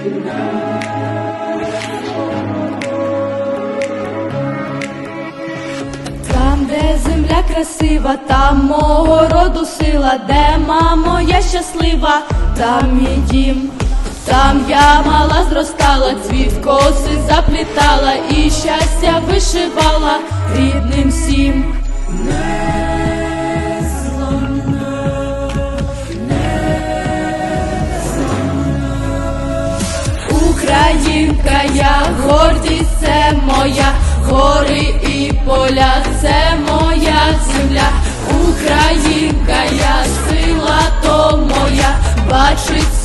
Там, де земля красива, там мого роду сила, де мамо, я щаслива, там мій дім, там я мала зростала, цвіт коси заплітала і щастя вишивала рідним всім. Українка, я гордість це моя, гори і поля, це моя земля, Українка, я сила то моя, бачиться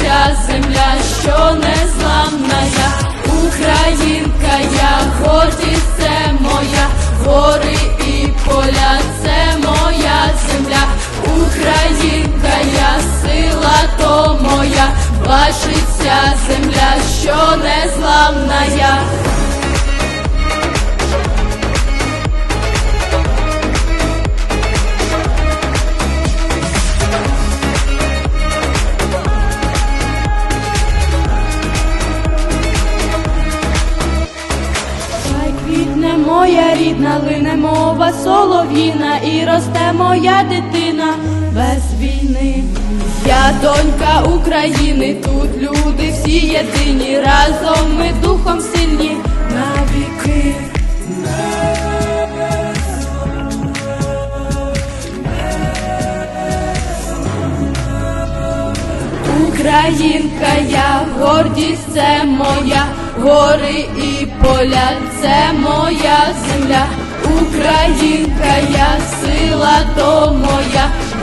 моя, бачиться земля, що незламна я. Квітне моя рідна, лине мова солов'їна і росте моя дитина без війни. Донька України, тут люди всі єдині, разом ми духом сильні. Навіки. Українка, я гордість це моя, гори і поля, це моя земля, Українка, я сила то моя,